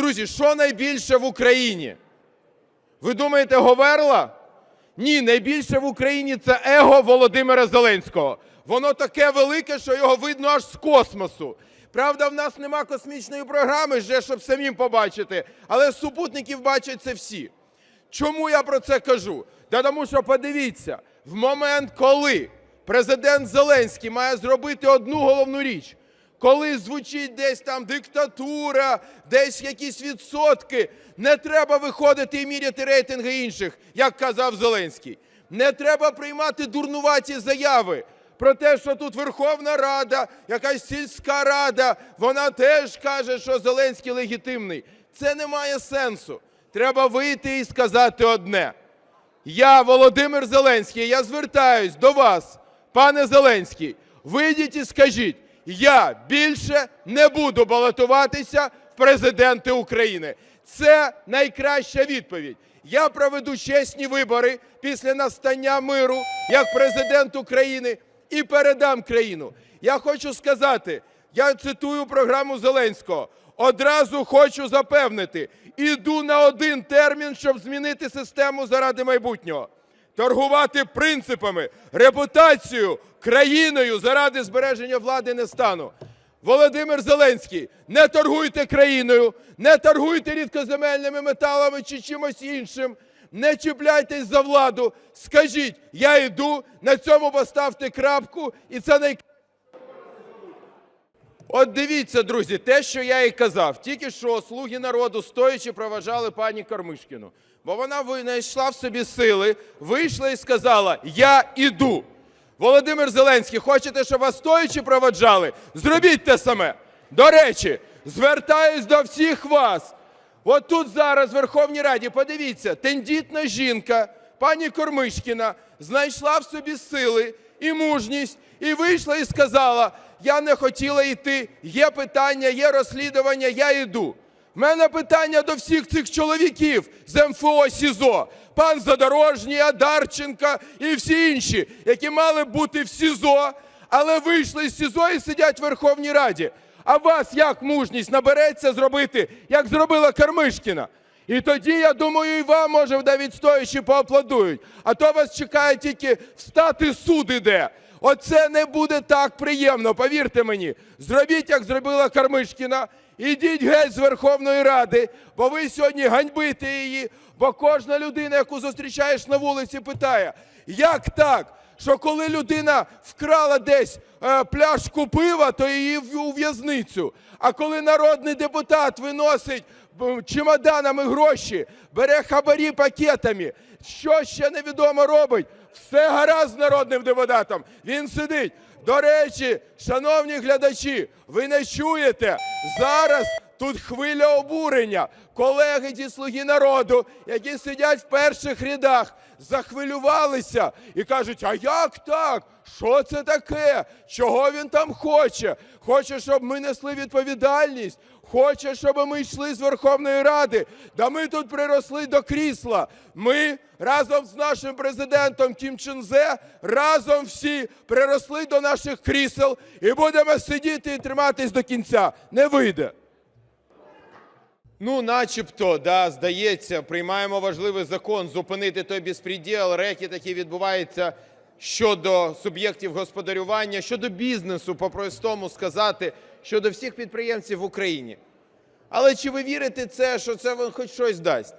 Друзі, що найбільше в Україні? Ви думаєте, Говерла? Ні, найбільше в Україні це его Володимира Зеленського. Воно таке велике, що його видно аж з космосу. Правда, в нас нема космічної програми, вже, щоб самим побачити, але супутників бачать це всі. Чому я про це кажу? Та тому що подивіться, в момент, коли президент Зеленський має зробити одну головну річ, коли звучить десь там диктатура, десь якісь відсотки, не треба виходити і міряти рейтинги інших, як казав Зеленський. Не треба приймати дурнуваті заяви про те, що тут Верховна Рада, якась сільська рада, вона теж каже, що Зеленський легітимний. Це не має сенсу. Треба вийти і сказати одне. Я, Володимир Зеленський, я звертаюсь до вас, пане Зеленський. Вийдіть і скажіть, я більше не буду балотуватися в президенти України. Це найкраща відповідь. Я проведу чесні вибори після настання миру як президент України і передам країну. Я хочу сказати, я цитую програму Зеленського. Одразу хочу запевнити, іду на один термін, щоб змінити систему заради майбутнього. Торгувати принципами, репутацією, країною заради збереження влади не стану. Володимир Зеленський, не торгуйте країною, не торгуйте рідкоземельними металами чи чимось іншим. Не чіпляйтесь за владу. Скажіть, я йду, на цьому поставте крапку, і це най... От дивіться, друзі, те, що я і казав, тільки що слуги народу стоячи проважали пані Кормишкіну. Бо вона винайшла в собі сили, вийшла і сказала: Я іду. Володимир Зеленський, хочете, щоб вас стоячи проводжали? Зробіть те саме. До речі, звертаюсь до всіх вас. От тут зараз в Верховній Раді, подивіться, тендітна жінка, пані Кормишкіна, знайшла в собі сили і мужність, і вийшла і сказала: Я не хотіла йти, є питання, є розслідування, я йду. В мене питання до всіх цих чоловіків з МФО СІЗО. Пан Задорожній, Адарченка і всі інші, які мали бути в СІЗО, але вийшли з СІЗО і сидять в Верховній Раді. А вас як мужність набереться зробити, як зробила Кармишкіна? І тоді, я думаю, і вам, може, навіть стоячи поаплодують. А то вас чекає тільки встати суд іде. Оце не буде так приємно, повірте мені. Зробіть, як зробила Кармишкіна. Ідіть геть з Верховної Ради, бо ви сьогодні ганьбите її. Бо кожна людина, яку зустрічаєш на вулиці, питає, як так, що коли людина вкрала десь е, пляшку пива, то її в- в'язницю. А коли народний депутат виносить чемоданами гроші, бере хабарі пакетами, що ще невідомо робить, все гаразд народним депутатом. Він сидить. До речі, шановні глядачі, ви не чуєте зараз. Тут хвиля обурення. Колеги ті слуги народу, які сидять в перших рядах, захвилювалися і кажуть: а як так? Що це таке? Чого він там хоче? Хоче, щоб ми несли відповідальність. Хоче, щоб ми йшли з Верховної Ради. Да ми тут приросли до крісла. Ми разом з нашим президентом Кім Чен Зе, разом всі приросли до наших крісел і будемо сидіти і триматись до кінця. Не вийде. Ну, начебто, да, здається, приймаємо важливий закон зупинити той безпреділ, рекет, який відбувається щодо суб'єктів господарювання, щодо бізнесу, по-простому сказати, щодо всіх підприємців в Україні. Але чи ви вірите це, що це вам хоч щось дасть?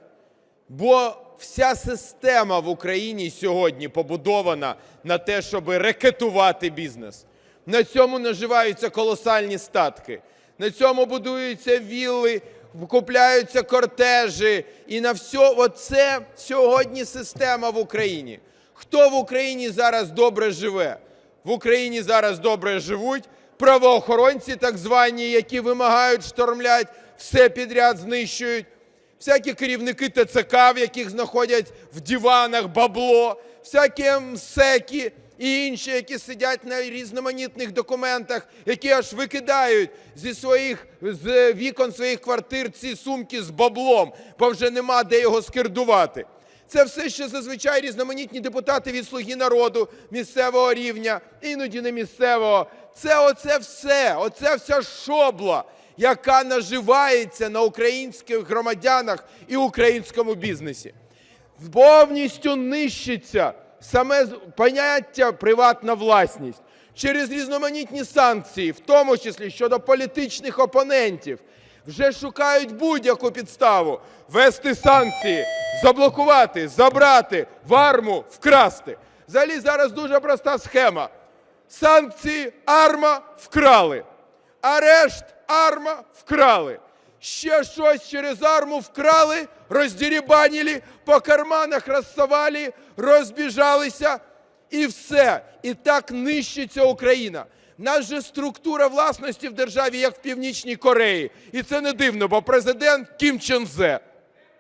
Бо вся система в Україні сьогодні побудована на те, щоб рекетувати бізнес. На цьому наживаються колосальні статки. На цьому будуються вілли, купляються кортежі. І на все оце сьогодні система в Україні. Хто в Україні зараз добре живе? В Україні зараз добре живуть правоохоронці, так звані, які вимагають, штормлять, все підряд знищують всякі керівники ТЦК, в яких знаходять в диванах бабло, всякі МСЕКи і інші, які сидять на різноманітних документах, які аж викидають зі своїх з вікон своїх квартир ці сумки з баблом, бо вже нема де його скердувати. Це все, що зазвичай різноманітні депутати від «Слуги народу» місцевого рівня, іноді не місцевого. Це оце все, оце вся шобла, яка наживається на українських громадянах і українському бізнесі. Повністю нищиться саме поняття приватна власність через різноманітні санкції, в тому числі щодо політичних опонентів. Вже шукають будь-яку підставу ввести санкції, заблокувати, забрати, в арму, вкрасти. Взагалі зараз дуже проста схема. Санкції арма вкрали. Арешт арма вкрали. Ще щось через арму вкрали, роздірібанили, по карманах розсовали, розбіжалися і все. І так нищиться Україна. Нас же структура власності в державі, як в Північній Кореї. І це не дивно, бо президент Кім Чен Зе.